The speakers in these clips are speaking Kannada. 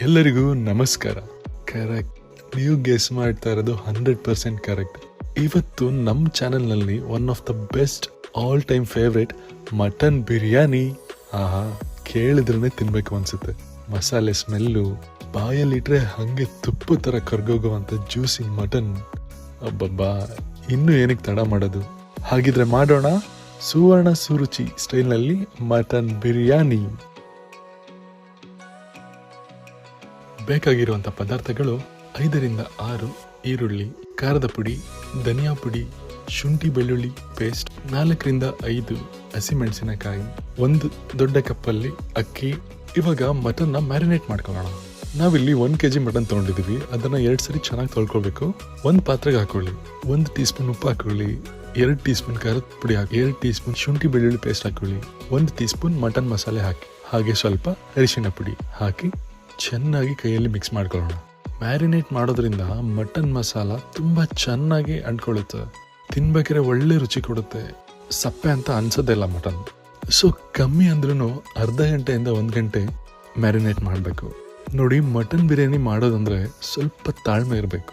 ಎಲ್ಲರಿಗೂ ನಮಸ್ಕಾರ. ಕರೆಕ್ಟ್ ನೀವು ಗೆಸ್ ಮಾಡ್ತಾ ಇರೋದು ಹಂಡ್ರೆಡ್ ಪರ್ಸೆಂಟ್ ಕರೆಕ್ಟ್ ಇವತ್ತು ನಮ್ಮ ಚಾನೆಲ್ನಲ್ಲಿ one of the best all time favourite mutton biryani. ಆಹಾ ಕೇಳಿದ್ರೇ ತಿನ್ಬೇಕು ಅನ್ಸುತ್ತೆ. ಮಸಾಲೆ ಸ್ಮೆಲ್ಲು ಬಾಯಲ್ಲಿಟ್ರೆ ಹಂಗೆ ತುಪ್ಪ ಥರ ಕರ್ಗೋಗುವಂಥ ಜ್ಯೂಸಿ ಮಟನ್. ಅಬ್ಬಬ್ಬಾ, ಇನ್ನೂ ಏನಕ್ಕೆ ತಡ ಮಾಡೋದು? ಹಾಗಿದ್ರೆ ಮಾಡೋಣ ಸುವರ್ಣ ಸುರುಚಿ ಸ್ಟೈಲ್ನಲ್ಲಿ ಮಟನ್ ಬಿರಿಯಾನಿ. ಬೇಕಾಗಿರುವಂಥ ಪದಾರ್ಥಗಳು ಐದರಿಂದ ಆರು, ಈರುಳ್ಳಿ, ಖಾರದ ಪುಡಿ, ಧನಿಯಾ ಪುಡಿ, ಶುಂಠಿ ಬೆಳ್ಳುಳ್ಳಿ ಪೇಸ್ಟ್, ನಾಲ್ಕರಿಂದ ಐದು ಹಸಿಮೆಣಸಿನಕಾಯಿ, ಒಂದು ದೊಡ್ಡ ಕಪ್ಪಲ್ಲಿ ಅಕ್ಕಿ. ಇವಾಗ ಮಟನ್ನ ಮ್ಯಾರಿನೇಟ್ ಮಾಡ್ಕೊಳ್ಳೋಣ. ನಾವಿಲ್ಲಿ ಒಂದು ಕೆ ಜಿ ಮಟನ್ ತೊಗೊಂಡಿದ್ದೀವಿ. ಅದನ್ನು ಎರಡು ಸರಿ ಚೆನ್ನಾಗಿ ತೊಳ್ಕೊಳ್ಬೇಕು. ಒಂದು ಪಾತ್ರೆಗೆ ಹಾಕೊಳ್ಳಿ. ಒಂದು ಟೀ ಸ್ಪೂನ್ ಉಪ್ಪು ಹಾಕೊಳ್ಳಿ. ಎರಡು ಟೀ ಸ್ಪೂನ್ ಖಾರದ ಪುಡಿ ಹಾಕಿ, ಎರಡು ಟೀ ಸ್ಪೂನ್ ಶುಂಠಿ ಬೆಳ್ಳುಳ್ಳಿ ಪೇಸ್ಟ್ ಹಾಕೊಳ್ಳಿ. ಒಂದು ಟೀ ಸ್ಪೂನ್ ಮಟನ್ ಮಸಾಲೆ ಹಾಕಿ. ಹಾಗೆ ಸ್ವಲ್ಪ ಅರಿಶಿನ ಪುಡಿ ಹಾಕಿ ಚೆನ್ನಾಗಿ ಕೈಯಲ್ಲಿ ಮಿಕ್ಸ್ ಮಾಡ್ಕೊಳ್ಳೋಣ. ಮ್ಯಾರಿನೇಟ್ ಮಾಡೋದ್ರಿಂದ ಮಟನ್ ಮಸಾಲ ತುಂಬ ಚೆನ್ನಾಗಿ ಅಂಟ್ಕೊಳ್ಳುತ್ತೆ. ತಿನ್ಬೇಕಾದ್ರೆ ಒಳ್ಳೆ ರುಚಿ ಕೊಡುತ್ತೆ. ಸಪ್ಪೆ ಅಂತ ಅನ್ಸೋದಿಲ್ಲ ಮಟನ್ ಸೊ ಕಮ್ಮಿ ಅಂದ್ರೂ ಅರ್ಧ ಗಂಟೆಯಿಂದ ಒಂದು ಗಂಟೆ ಮ್ಯಾರಿನೇಟ್ ಮಾಡಬೇಕು. ನೋಡಿ ಮಟನ್ ಬಿರಿಯಾನಿ ಮಾಡೋದಂದ್ರೆ ಸ್ವಲ್ಪ ತಾಳ್ಮೆ ಇರಬೇಕು.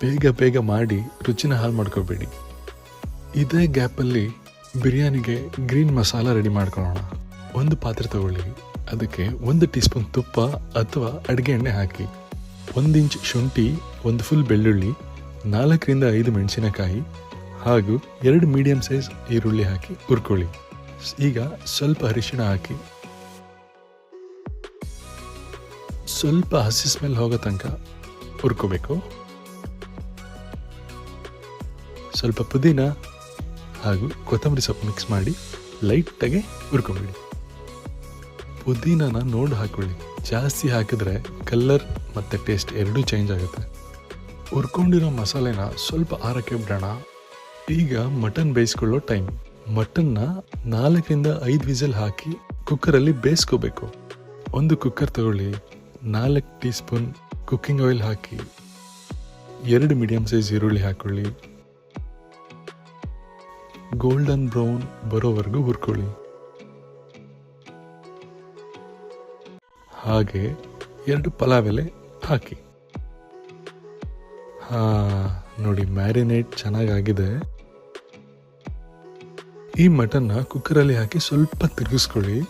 ಬೇಗ ಬೇಗ ಮಾಡಿ ರುಚಿನ ಹಾಳು ಮಾಡ್ಕೋಬೇಡಿ. ಇದೇ ಗ್ಯಾಪಲ್ಲಿ ಬಿರಿಯಾನಿಗೆ ಗ್ರೀನ್ ಮಸಾಲ ರೆಡಿ ಮಾಡ್ಕೊಳ್ಳೋಣ. ಒಂದು ಪಾತ್ರೆ ತಗೊಳ್ಳಿ. ಅದಕ್ಕೆ ಒಂದು ಟೀ ಸ್ಪೂನ್ ತುಪ್ಪ ಅಥವಾ ಅಡುಗೆ ಎಣ್ಣೆ ಹಾಕಿ. ಒಂದು ಇಂಚ್ ಶುಂಠಿ, ಒಂದು ಫುಲ್ ಬೆಳ್ಳುಳ್ಳಿ, ನಾಲ್ಕರಿಂದ ಐದು ಮೆಣಸಿನಕಾಯಿ ಹಾಗೂ ಎರಡು ಮೀಡಿಯಂ ಸೈಜ್ ಈರುಳ್ಳಿ ಹಾಕಿ ಹುರ್ಕೊಳ್ಳಿ. ಈಗ ಸ್ವಲ್ಪ ಅರಿಶಿಣ ಹಾಕಿ. ಸ್ವಲ್ಪ ಹಸಿ ಸ್ಮೆಲ್ ಹೋಗೋ ತನಕ ಹುರ್ಕೋಬೇಕು. ಸ್ವಲ್ಪ ಪುದೀನ ಹಾಗೂ ಕೊತ್ತಂಬರಿ ಸೊಪ್ಪು ಮಿಕ್ಸ್ ಮಾಡಿ ಲೈಟಾಗಿ ಹುರ್ಕೊಂಬಿಡಿ. ಪುದೀನನ ನೋಡಿ ಹಾಕೊಳ್ಳಿ. ಜಾಸ್ತಿ ಹಾಕಿದ್ರೆ ಕಲರ್ ಮತ್ತು ಟೇಸ್ಟ್ ಎರಡೂ ಚೇಂಜ್ ಆಗುತ್ತೆ. ಹುರ್ಕೊಂಡಿರೋ ಮಸಾಲೆನ ಸ್ವಲ್ಪ ಆರಕ್ಕೆ ಬಿಡೋಣ. ಈಗ ಮಟನ್ ಬೇಯಿಸ್ಕೊಳ್ಳೋ ಟೈಮ್. ಮಟನ್ನ ನಾಲ್ಕರಿಂದ ಐದು ವಿಸಲ್ ಹಾಕಿ ಕುಕ್ಕರಲ್ಲಿ ಬೇಯಿಸ್ಕೋಬೇಕು. ಒಂದು ಕುಕ್ಕರ್ ತಗೊಳ್ಳಿ. ನಾಲ್ಕು ಟೀ ಸ್ಪೂನ್ ಕುಕ್ಕಿಂಗ್ ಆಯಿಲ್ ಹಾಕಿ. ಎರಡು ಮೀಡಿಯಂ ಸೈಜ್ ಈರುಳ್ಳಿ ಹಾಕೊಳ್ಳಿ. ಗೋಲ್ಡನ್ ಬ್ರೌನ್ ಬರೋವರೆಗೂ ಹುರ್ಕೊಳ್ಳಿ. ಹಾಗೆ ಎರಡು ಪಲಾವ್ ಎಲೆ ಹಾಕಿ. ಹಾ, ನೋಡಿ, ಮ್ಯಾರಿನೇಟ್ ಚೆನ್ನಾಗಾಗಿದೆ. ಈ ಮಟನ್ನ ಕುಕ್ಕರಲ್ಲಿ ಹಾಕಿ ಸ್ವಲ್ಪ ತಿರುಗಿಸ್ಕೊಳ್ಳಿ.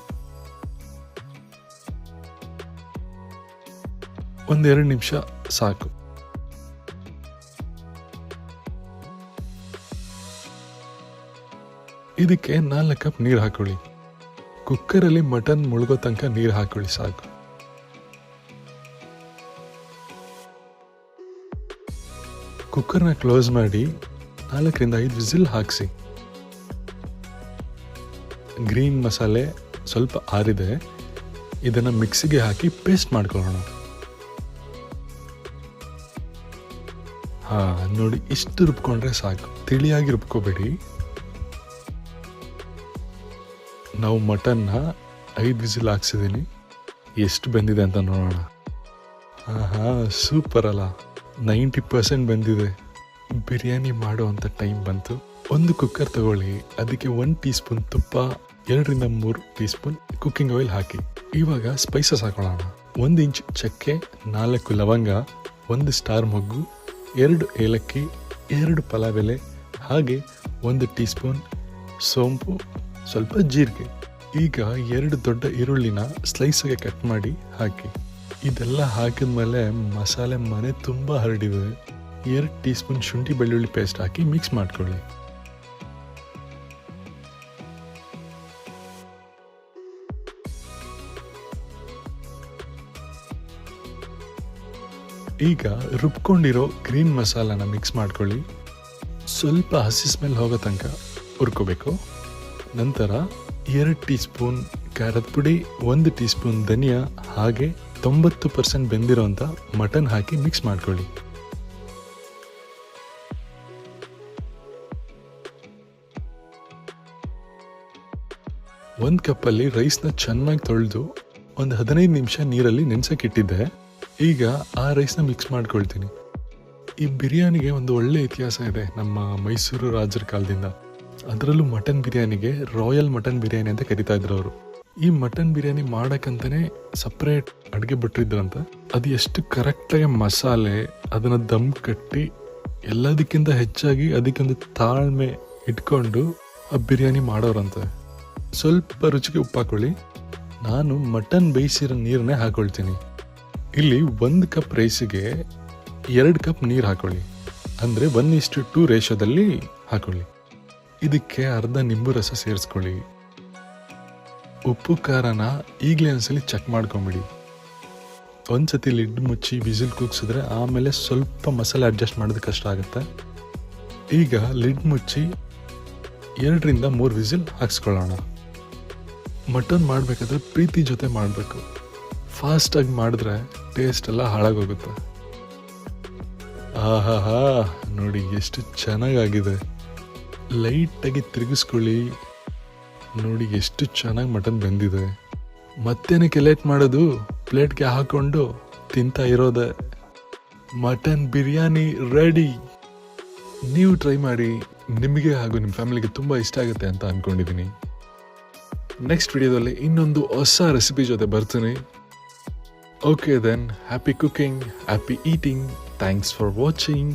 ಒಂದೆರಡು ನಿಮಿಷ ಸಾಕು. ಇದಕ್ಕೆ ನಾಲ್ಕು ಕಪ್ ನೀರು ಹಾಕೊಳ್ಳಿ. ಕುಕ್ಕರಲ್ಲಿ ಮಟನ್ ಮುಳುಗೋ ತನಕ ನೀರು ಹಾಕೊಳ್ಳಿ ಸಾಕು. ಕುಕ್ಕರ್ನ ಕ್ಲೋಸ್ ಮಾಡಿ ನಾಲ್ಕರಿಂದ ಐದು ವಿಸಿಲ್ ಹಾಕಿಸಿ. ಗ್ರೀನ್ ಮಸಾಲೆ ಸ್ವಲ್ಪ ಆರಿದೆ. ಇದನ್ನು ಮಿಕ್ಸಿಗೆ ಹಾಕಿ ಪೇಸ್ಟ್ ಮಾಡ್ಕೊಳ್ಳೋಣ. ಹಾಂ, ನೋಡಿ ಇಷ್ಟು ರುಬ್ಕೊಂಡ್ರೆ ಸಾಕು. ತಿಳಿಯಾಗಿ ರುಬ್ಕೋಬೇಡಿ. ನಾವು ಮಟನ್ನ ಐದು ವಿಸಿಲ್ ಹಾಕ್ಸಿದ್ದೀನಿ ಎಷ್ಟು ಬಂದಿದೆ ಅಂತ ನೋಡೋಣ. ಹಾಂ ಹಾಂ ಸೂಪರ್ ಅಲ್ಲ. ನೈಂಟಿ ಪರ್ಸೆಂಟ್ ಬಂದಿದೆ. ಬಿರಿಯಾನಿ ಮಾಡುವಂಥ ಟೈಮ್ ಬಂತು. ಒಂದು ಕುಕ್ಕರ್ ತಗೊಳ್ಳಿ. ಅದಕ್ಕೆ ಒಂದು ಟೀ ಸ್ಪೂನ್ ತುಪ್ಪ, ಎರಡರಿಂದ ಮೂರು ಟೀ ಸ್ಪೂನ್ ಕುಕ್ಕಿಂಗ್ ಆಯಿಲ್ ಹಾಕಿ. ಇವಾಗ ಸ್ಪೈಸಸ್ ಹಾಕೊಳ್ಳೋಣ ಒಂದು ಇಂಚ್ ಚಕ್ಕೆ, ನಾಲ್ಕು ಲವಂಗ, ಒಂದು ಸ್ಟಾರ್ ಮೊಗ್ಗು, ಎರಡು ಏಲಕ್ಕಿ, ಎರಡು ಎಲೆ ಹಾಗೆ ಒಂದು ಟೀ ಸ್ಪೂನ್ ಸೋಂಪು, ಸ್ವಲ್ಪ ಜೀರಿಗೆ. ಈಗ ಎರಡು ದೊಡ್ಡ ಈರುಳ್ಳಿನ ಸ್ಲೈಸಿಗೆ ಕಟ್ ಮಾಡಿ ಹಾಕಿ. ಇದೆಲ್ಲ ಹಾಕಿದ್ಮೇಲೆ ಮಸಾಲೆ ಮನೆ ತುಂಬ ಹರಡಿದೆ ಎರಡು ಟೀ ಸ್ಪೂನ್ ಶುಂಠಿ ಬೆಳ್ಳುಳ್ಳಿ ಪೇಸ್ಟ್ ಹಾಕಿ ಮಿಕ್ಸ್ ಮಾಡ್ಕೊಳ್ಳಿ. ಈಗ ರುಬ್ಕೊಂಡಿರೋ ಗ್ರೀನ್ ಮಸಾಲಾನ ಮಿಕ್ಸ್ ಮಾಡ್ಕೊಳ್ಳಿ. ಸ್ವಲ್ಪ ಹಸಿ ಸ್ಮೆಲ್ ಹೋಗೋ ತನಕ ಹುರ್ಕೋಬೇಕು. ನಂತರ ಎರಡು ಟೀ ಸ್ಪೂನ್ ಖಾರದ ಪುಡಿ, ಒಂದು ಟೀ ಸ್ಪೂನ್ ಧನಿಯಾ, ಹಾಗೆ ತೊಂಬತ್ತು ಪರ್ಸೆಂಟ್ ಬೆಂದಿರೋಂಥ ಮಟನ್ ಹಾಕಿ ಮಿಕ್ಸ್ ಮಾಡ್ಕೊಳ್ಳಿ. ಒಂದು ಕಪ್ಪಲ್ಲಿ ರೈಸ್ನ ಚೆನ್ನಾಗಿ ತೊಳೆದು ಒಂದು ಹದಿನೈದು ನಿಮಿಷ ನೀರಲ್ಲಿ ನೆನೆಸೋಕ್ಕಿಟ್ಟಿದ್ದೆ ಈಗ ಆ ರೈಸ್ನ ಮಿಕ್ಸ್ ಮಾಡ್ಕೊಳ್ತೀನಿ. ಈ ಬಿರಿಯಾನಿಗೆ ಒಂದು ಒಳ್ಳೆ ಇತಿಹಾಸ ಇದೆ ನಮ್ಮ ಮೈಸೂರು ರಾಜರ ಕಾಲದಿಂದ. ಅದರಲ್ಲೂ ಮಟನ್ ಬಿರಿಯಾನಿಗೆ ರಾಯಲ್ ಮಟನ್ ಬಿರಿಯಾನಿ ಅಂತ ಕರಿತಾ ಇದ್ರು ಅವರು. ಈ ಮಟನ್ ಬಿರಿಯಾನಿ ಮಾಡಕ್ಕಂತಾನೆ ಸಪ್ರೇಟ್ ಅಡುಗೆ ಬಿಟ್ಟಿದ್ರಂತ. ಅದು ಎಷ್ಟು ಕರೆಕ್ಟಾಗಿ ಮಸಾಲೆ, ಅದನ್ನು ದಮ್ ಕಟ್ಟಿ ಎಲ್ಲದಕ್ಕಿಂತ ಹೆಚ್ಚಾಗಿ ಅದಕ್ಕೊಂದು ತಾಳ್ಮೆ ಇಟ್ಕೊಂಡು ಆ ಬಿರಿಯಾನಿ ಮಾಡೋರಂತೆ. ಸ್ವಲ್ಪ ರುಚಿಗೆ ಉಪ್ಪು ಹಾಕೊಳ್ಳಿ ನಾನು ಮಟನ್ ಬೇಯಿಸಿರೋ ನೀರನ್ನೇ ಹಾಕೊಳ್ತೀನಿ. ಇಲ್ಲಿ ಒಂದು ಕಪ್ ರೈಸಿಗೆ ಎರಡು ಕಪ್ ನೀರು ಹಾಕೊಳ್ಳಿ. ಅಂದರೆ ಒನ್ ಇಷ್ಟು ಟೂ ರೇಷೋದಲ್ಲಿ ಹಾಕೊಳ್ಳಿ. ಇದಕ್ಕೆ ಅರ್ಧ ನಿಂಬು ರಸ ಸೇರಿಸ್ಕೊಳ್ಳಿ. ಉಪ್ಪು ಖಾರನ ಈಗಲೇ ಒಂದ್ಸಲಿ ಚೆಕ್ ಮಾಡ್ಕೊಂಬಿಡಿ. ಒಂದ್ಸತಿ ಲಿಡ್ ಮುಚ್ಚಿ ವಿಸಿಲ್ ಕೂಗ್ಸಿದ್ರೆ ಆಮೇಲೆ ಸ್ವಲ್ಪ ಮಸಾಲೆ ಅಡ್ಜಸ್ಟ್ ಮಾಡೋದು ಕಷ್ಟ ಆಗುತ್ತೆ. ಈಗ ಲಿಡ್ ಮುಚ್ಚಿ ಎರಡರಿಂದ ಮೂರು ವಿಸಿಲ್ ಹಾಕ್ಸ್ಕೊಳ್ಳೋಣ. ಮಟನ್ ಮಾಡಬೇಕಾದ್ರೆ ಪ್ರೀತಿ ಜೊತೆ ಮಾಡಬೇಕು. ಫಾಸ್ಟಾಗಿ ಮಾಡಿದ್ರೆ ಟೇಸ್ಟ್ ಎಲ್ಲ ಹಾಳಾಗೋಗುತ್ತೆ. ಆಹಾಹಾ, ನೋಡಿ ಎಷ್ಟು ಚೆನ್ನಾಗಾಗಿದೆ. ಲೈಟಾಗಿ ತಿರುಗಿಸ್ಕೊಳ್ಳಿ. ನೋಡಿ ಎಷ್ಟು ಚೆನ್ನಾಗಿ ಮಟನ್ ಬೆಂದಿದೆ. ಮತ್ತೇನಕ್ಕೆ ಲೇಟ್ ಮಾಡೋದು? ಪ್ಲೇಟ್ಗೆ ಹಾಕೊಂಡು ತಿಂತಾ ಇರೋದೆ. Mutton biryani ready. ನೀವು ಟ್ರೈ ಮಾಡಿ. ನಿಮಗೆ ಹಾಗೂ ನಿಮ್ಮ ಫ್ಯಾಮಿಲಿಗೆ ತುಂಬ ಇಷ್ಟ ಆಗುತ್ತೆ ಅಂತ ಅಂದ್ಕೊಂಡಿದ್ದೀನಿ ನೆಕ್ಸ್ಟ್ ವಿಡಿಯೋದಲ್ಲಿ ಇನ್ನೊಂದು ಹೊಸ ರೆಸಿಪಿ ಜೊತೆ ಬರ್ತೀನಿ. Okay then happy cooking happy eating thanks for watching